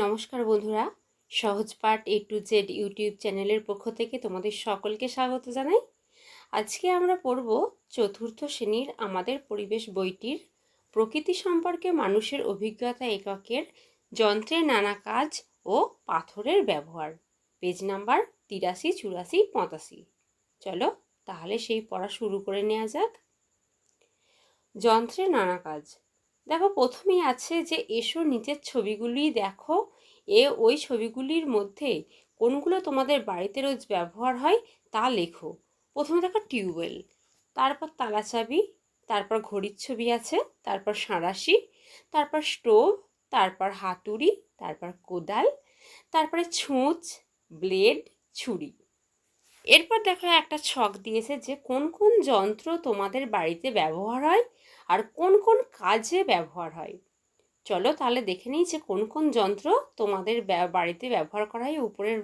নমস্কার বন্ধুরা। সহজ পাঠ এ টু জেড ইউটিউব চ্যানেলের পক্ষ থেকে তোমাদের সকলকে স্বাগত জানাই। আজকে আমরা পড়ব চতুর্থ শ্রেণির আমাদের পরিবেশ বইটির প্রকৃতি সম্পর্কে মানুষের অভিজ্ঞতা এককের যন্ত্রের নানা কাজ ও পাথরের ব্যবহার। পেজ নাম্বার তিরাশি, চুরাশি, পঁচাশি। চলো তাহলে সেই পড়া শুরু করে নেওয়া যাক। যন্ত্রের নানা কাজ। দেখো প্রথমেই আছে যে, এসো নিজের ছবিগুলি দেখো। এ ওই ছবিগুলির মধ্যে কোনগুলো তোমাদের বাড়িতে রোজ ব্যবহার হয় তা লেখো। প্রথমে দেখো টিউবওয়েল, তারপর তালা চাবি তারপর ঘড়ির ছবি আছে, তারপর সাঁড়াশি, তারপর স্টোভ, তারপর হাতুড়ি, তারপর কোদাল, তারপরে ছুঁচ, ব্লেড, ছুরি। এরপর দেখো একটা ছক দিয়েছে যে কোন কোন যন্ত্র তোমাদের বাড়িতে ব্যবহার হয় আর কোন কোন কাজে ব্যবহার হয়। চলো তাহলে দেখে নিই যে কোন কোন যন্ত্র তোমাদের বাড়িতে ব্যবহার করা হয়, উপরের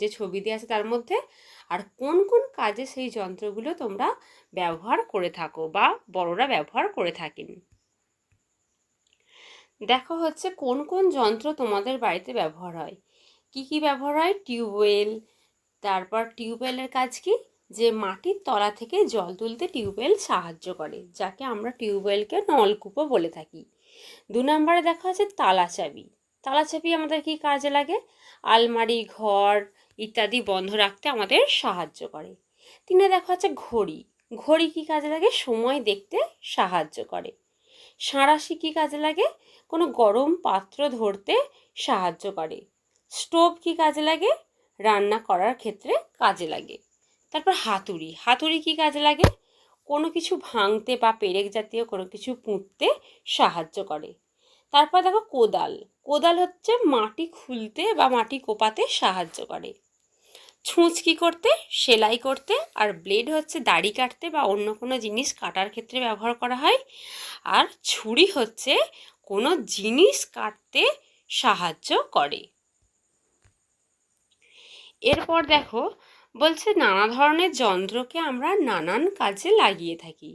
যে ছবি দেওয়া আছে তার মধ্যে, আর কোন কোন কাজে সেই যন্ত্রগুলো তোমরা ব্যবহার করে থাকো বা বড়রা ব্যবহার করে থাকেন। দেখো হচ্ছে কোন কোন যন্ত্র তোমাদের বাড়িতে ব্যবহার হয়। কি কি ব্যবহার হয়? টিউবওয়েল তারপর টিউবওয়েলের কাজ কি? যে মাটির তলা থেকে জল তুলতে টিউবওয়েল সাহায্য করে, যাকে আমরা টিউবওয়েলকে নলকূপও বলে থাকি। দু নম্বরে দেখা আছে তালা চাবি তালা চাবি আমাদের কি কাজে লাগে? আলমারি, ঘর ইত্যাদি বন্ধ রাখতে আমাদের সাহায্য করে। তিনে দেখা আছে ঘড়ি। ঘড়ি কি কাজে লাগে? সময় দেখতে সাহায্য করে। সাঁড়াশি কী কাজে লাগে? কোনো গরম পাত্র ধরতে সাহায্য করে। স্টোভ কি কাজে লাগে? রান্না করার ক্ষেত্রে কাজে লাগে। তারপর হাতুড়ি। হাতুড়ি কি কাজে লাগে? কোনো কিছু ভাঙতে বা পেরেক জাতীয় কোনো কিছু পুঁততে সাহায্য করে। তারপর দেখো কোদাল। কোদাল হচ্ছে মাটি খুলতে বা মাটি কোপাতে সাহায্য করে। ছুঁচ কী করতে, সেলাই করতে আর ব্লেড হচ্ছে দাড়ি কাটতে বা অন্য কোনো জিনিস কাটার ক্ষেত্রে ব্যবহার করা হয়। আর ছুরি হচ্ছে কোনো জিনিস কাটতে সাহায্য করে। এরপর দেখো, বলছে নানা ধরনের যন্ত্রকে আমরা নানান কাজে লাগিয়ে থাকি।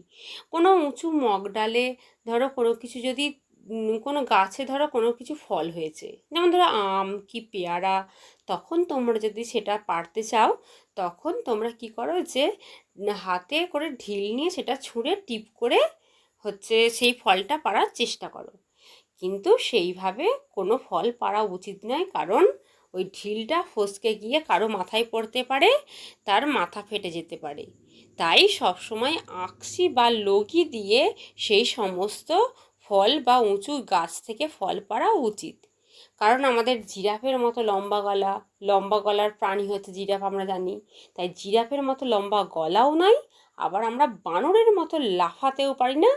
কোনো উঁচু মগ ডালে ধরো কোনো কিছু যদি কোনো গাছে ধরো কোনো কিছু ফল হয়েছে, যেমন ধরো আম কি পেয়ারা, তখন তোমরা যদি সেটা পারতে চাও, তখন তোমরা কি করো যে হাতে করে ঢিল নিয়ে সেটা ছুঁড়ে টিপ করে হচ্ছে সেই ফলটা পাড়ার চেষ্টা করো। কিন্তু সেইভাবে কোনো ফল পাড়া উচিত নয়, কারণ ওই ঢিলটা ফসকে গিয়ে কারও মাথায় পড়তে পারে, তার মাথা ফেটে যেতে পারে। তাই সবসময় আঁকশি বা লগি দিয়ে সেই সমস্ত ফল বা উঁচু গাছ থেকে ফল পাড়া উচিত। কারণ আমাদের জিরাফের মতো লম্বা গলা, লম্বা গলার প্রাণী হচ্ছে জিরাফ আমরা জানি। তাই জিরাফের মতো লম্বা গলাও নয় আবার আমরা বানরের মতো লাফাতেও পারি না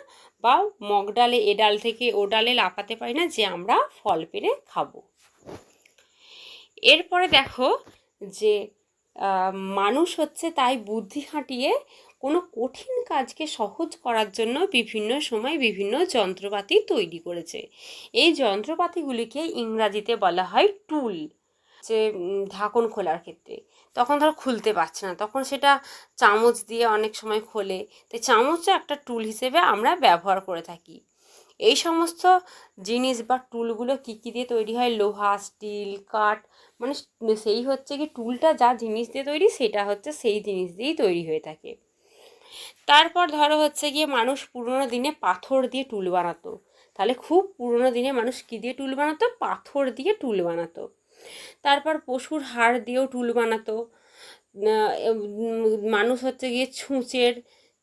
বা মগ ডালে এ ডাল থেকে ও ডালে লাফাতে পারি না যে আমরা ফল পেরে খাব। এরপরে দেখো যে মানুষ হচ্ছে তাই বুদ্ধি খাটিয়ে কোনো কঠিন কাজকে সহজ করার জন্য বিভিন্ন সময় বিভিন্ন যন্ত্রপাতি তৈরি করেছে। এই যন্ত্রপাতিগুলিকে ইংরাজিতে বলা হয় টুল, যে ঢাকন খোলার ক্ষেত্রে। তখন ধরো খুলতে পারছে না, তখন সেটা চামচ দিয়ে অনেক সময় খোলে। তাই চামচও একটা টুল হিসেবে আমরা ব্যবহার করে থাকি। এই সমস্ত জিনিস বা টুলগুলো কী কী দিয়ে তৈরি হয়? লোহা, স্টিল, কাঠ মানে সেই হচ্ছে কি টুলটা যা জিনিস দিয়ে তৈরি সেটা হচ্ছে সেই জিনিস দিয়েই তৈরি হয়ে থাকে। তারপর ধরো হচ্ছে গিয়ে মানুষ পুরোনো দিনে পাথর দিয়ে টুল বানাতো। তাহলে খুব পুরোনো দিনে মানুষ কী দিয়ে টুল বানাতো? পাথর দিয়ে টুল বানাতো। তারপর পশুর হাড় দিয়েও টুল বানাতো। মানুষ হচ্ছে গিয়ে ছুঁচের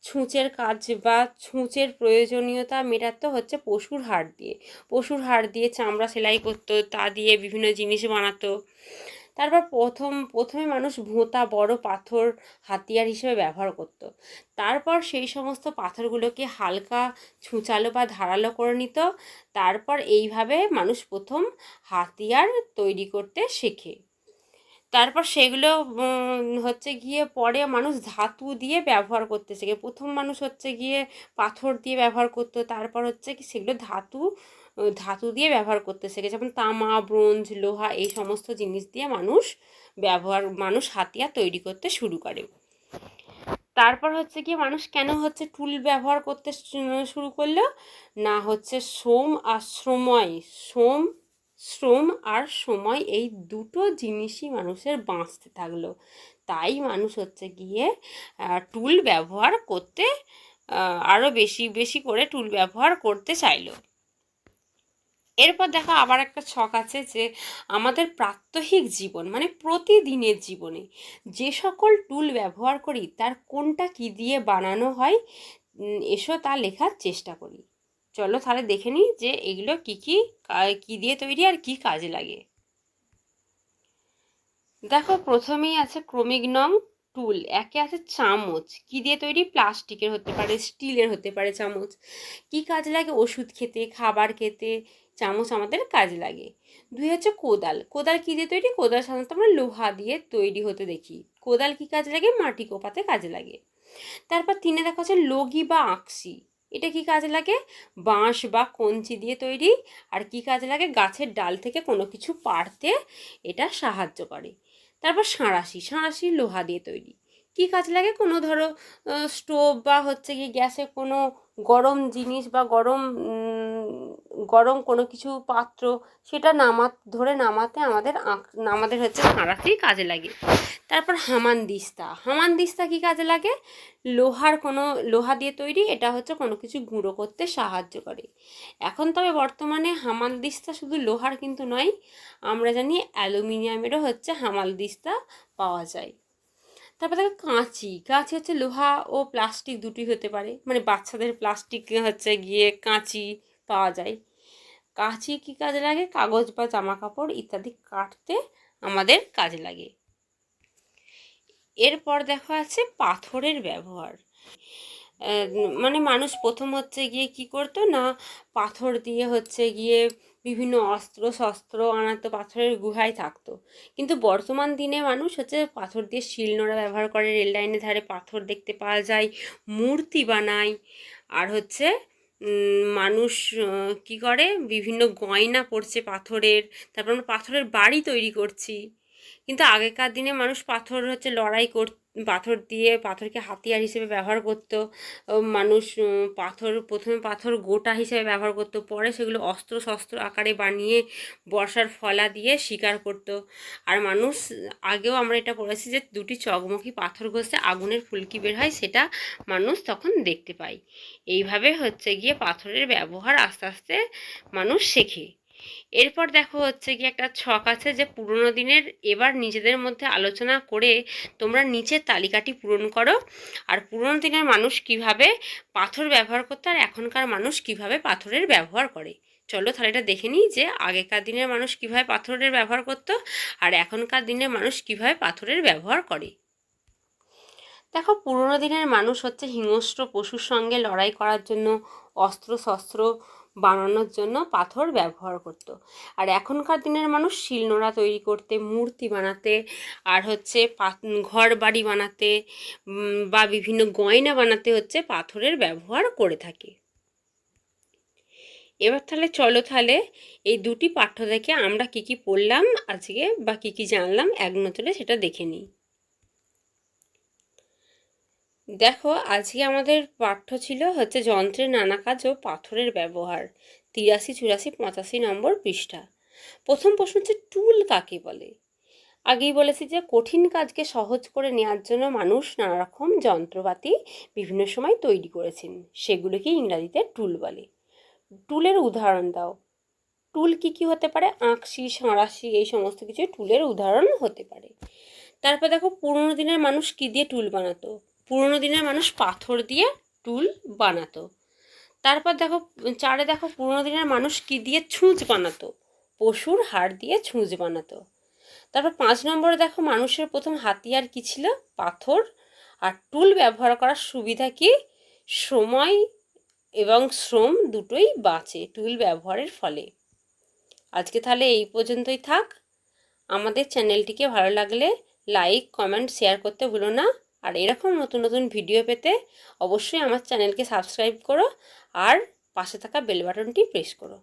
ছুঁচের কাজ বা ছুঁচের প্রয়োজনীয়তা মেটাতো হচ্ছে পশুর হাড় দিয়ে। পশুর হাড় দিয়ে চামড়া সেলাই করতো, তা দিয়ে বিভিন্ন জিনিস বানাতো। তারপর প্রথম, প্রথমে মানুষ ভোঁতা, বড় পাথর, হাতিয়ার হিসেবে ব্যবহার করত। তারপর সেই সমস্ত পাথরগুলোকে হালকা ছুঁচালো বা ধারালো করে নিত। তারপর এইভাবে মানুষ প্রথম হাতিয়ার তৈরি করতে শেখে। তারপর সেগুলো হচ্ছে গিয়ে পরে মানুষ ধাতু দিয়ে ব্যবহার করতে শেখে। প্রথম মানুষ হচ্ছে গিয়ে পাথর দিয়ে ব্যবহার করতো, তারপর হচ্ছে কি সেগুলো ধাতু ধাতু দিয়ে ব্যবহার করতে শেখে। যেমন তামা, ব্রোঞ্জ, লোহা এই সমস্ত জিনিস দিয়ে মানুষ ব্যবহার, মানুষ হাতিয়ার তৈরি করতে শুরু করে। তারপর হচ্ছে গিয়ে মানুষ কেন হচ্ছে টুল ব্যবহার করতে শুরু করল? না হচ্ছে সোম আর সময় সোম শ্রম আর সময় এই দুটো জিনিসই মানুষের বাঁচতে থাকল। তাই মানুষ হচ্ছে গিয়ে টুল ব্যবহার করতে আরও বেশি বেশি করে টুল ব্যবহার করতে চাইলো। এরপর দেখো আবার একটা ছক আছে যে, আমাদের প্রাত্যহিক জীবন মানে প্রতিদিনের জীবনে যে সকল টুল ব্যবহার করি, তার কোনটা কি দিয়ে বানানো হয় এসো তা লেখার চেষ্টা করি। চলো তাহলে দেখে নিই যে এগুলো কি কি কি দিয়ে তৈরি আর কি কাজে লাগে। দেখো প্রথমেই আছে ক্রমিক নং টুল, একে আছে চামচ। কি দিয়ে তৈরি? প্লাস্টিকের হতে পারে, স্টিলের হতে পারে চামচ। কি কাজে লাগে? ওষুধ খেতে, খাবার খেতে, চামচ আমাদের কাজে লাগে। দুই হচ্ছে কোদাল। কোদাল কী দিয়ে তৈরি? কোদাল সাধারণত আমরা লোহা দিয়ে তৈরি হতে দেখি। কোদাল কী কাজে লাগে? মাটি কোপাতে কাজে লাগে। তারপর তিনে দেখা হচ্ছে লগি বা আঁকশি এটা কি কাজে লাগে? বাঁশ বা কঞ্চি দিয়ে তৈরি। আর কি কাজে লাগে? গাছের ডাল থেকে কোনো কিছু পাড়তে। এটা সাহায্য করে। তারপর সাঁড়াশি। সাঁড়াশি লোহা দিয়ে তৈরি। কি কাজে লাগে? কোনো ধরো স্টোভ বা হচ্ছে কি গ্যাসে কোনো গরম জিনিস বা গরম গরম কোনো কিছু পাত্র, সেটা নামা, ধরে নামাতে আমাদের আঁক, আমাদের হচ্ছে সাঁড়াশি কাজে লাগে। তারপর হামান দিস্তা। হামান দিস্তা কী কাজে লাগে? লোহার কোনো, লোহা দিয়ে তৈরি, এটা হচ্ছে কোনো কিছু গুঁড়ো করতে সাহায্য করে। এখন তবে বর্তমানে হামাল দিস্তা শুধু লোহার কিন্তু নয়, আমরা জানি অ্যালুমিনিয়ামেরও হচ্ছে হামাল দিস্তা পাওয়া যায়। তারপর দেখো কাঁচি কাঁচি হচ্ছে লোহা ও প্লাস্টিক দুটি হতে পারে। মানে বাচ্চাদের প্লাস্টিক হচ্ছে গিয়ে কাঁচি পাওয়া যায়। কাঁচি কী কাজে লাগে? কাগজ বা জামা কাপড় ইত্যাদি কাটতে আমাদের কাজে লাগে। এরপর দেখা আছে পাথরের ব্যবহার। মানে মানুষ প্রথম হচ্ছে গিয়ে কি করতো না, পাথর দিয়ে হচ্ছে গিয়ে বিভিন্ন অস্ত্র শস্ত্র আনাতো, পাথরের গুহায় থাকতো। কিন্তু বর্তমান দিনে মানুষ হচ্ছে পাথর দিয়ে শিলনোড়া ব্যবহার করে, রেল লাইনের ধারে পাথর দেখতে পাওয়া যায়, মূর্তি বানায়, আর হচ্ছে মানুষ কি করে, বিভিন্ন গয়না পড়ছে পাথরের, তারপর আমরা পাথরের বাড়ি তৈরি করছি। কিন্তু আগেকার দিনে মানুষ পাথর হচ্ছে লড়াই কর, পাথর দিয়ে পাথরকে হাতিয়ার হিসেবে ব্যবহার করত। মানুষ পাথর, প্রথমে পাথর গোটা হিসেবে ব্যবহার করত, পরে সেগুলো অস্ত্র শস্ত্র আকারে বানিয়ে বর্ষার ফলা দিয়ে শিকার করত। আর মানুষ, আগেও আমরা এটা পড়েছি যে দুটি চকমকি পাথর ঘষে আগুনের ফুলকি বের হয়, সেটা মানুষ তখন দেখতে পায়। এইভাবে হচ্ছে গিয়ে পাথরের ব্যবহার আস্তে আস্তে মানুষ শেখে। এরপর দেখো হচ্ছে কি একটা ছক আছে যে পুরোনো দিনের এবার নিজেদের মধ্যে আলোচনা করে তোমরা নিচের তালিকাটি পূরণ করো। আর পুরোনো দিনের মানুষ কীভাবে পাথর ব্যবহার করতো আর এখনকার মানুষ কীভাবে পাথরের ব্যবহার করে? চলো তাহলে এটা দেখে নিই যে আগেকার দিনের মানুষ কীভাবে পাথরের ব্যবহার করতো আর এখনকার দিনের মানুষ কীভাবে পাথরের ব্যবহার করে। দেখো পুরোনো দিনের মানুষ হচ্ছে হিংস্র পশুর সঙ্গে লড়াই করার জন্য অস্ত্র শস্ত্র বানানোর জন্য পাথর ব্যবহার করতো। আর এখনকার দিনের মানুষ শিলনোড়া তৈরি করতে, মূর্তি বানাতে, আর হচ্ছে ঘর বাড়ি বানাতে বা বিভিন্ন গয়না বানাতে হচ্ছে পাথরের ব্যবহার করে থাকে। এবার তাহলে চলো তাহলে এই দুটি পাঠ্য থেকে আমরা কি কি পড়লাম আজকে বা কি কি জানলাম, এক নজরে সেটা দেখে নিই। দেখো, আজকে আমাদের পাঠ্য ছিল হচ্ছে যন্ত্রের নানা কাজ ও পাথরের ব্যবহার। তিরাশি, চুরাশি, পঁচাশি নম্বর পৃষ্ঠা। প্রথম প্রশ্ন হচ্ছে, টুল কাকে বলে? আগেই বলেছি যে, কঠিন কাজকে সহজ করে নেওয়ার জন্য মানুষ নানা রকম যন্ত্রপাতি বিভিন্ন সময় তৈরি করেছেন। সেগুলোকে ইংরাজিতে টুল বলে। টুলের উদাহরণ দাও। টুল কি কি হতে পারে? আঁকশি, সাঁড়াশি, এই সমস্ত কিছু টুলের উদাহরণ হতে পারে। তারপর দেখো, পুরোনো দিনের মানুষ কী দিয়ে টুল বানাতো? পুরোনো দিনের মানুষ পাথর দিয়ে টুল বানাতো। তারপর দেখো, চারে দেখো পুরোনো দিনের মানুষ কী দিয়ে ছুঁচ বানাতো? পশুর হাড় দিয়ে ছুঁচ বানাতো। তারপর পাঁচ নম্বরে দেখো মানুষের প্রথম হাতিয়ার কী ছিল? পাথর। আর টুল ব্যবহার করার সুবিধা কি? সময় এবং শ্রম দুটোই বাঁচে টুল ব্যবহারের ফলে। আজকে তাহলে এই পর্যন্তই থাক। আমাদের চ্যানেলটিকে ভালো লাগলে লাইক, কমেন্ট, শেয়ার করতে ভুলো না। আর এরকম নতুন নতুন ভিডিও পেতে অবশ্যই আমার চ্যানেলকে সাবস্ক্রাইব করো আর পাশে থাকা বেল বাটনটি প্রেস করো।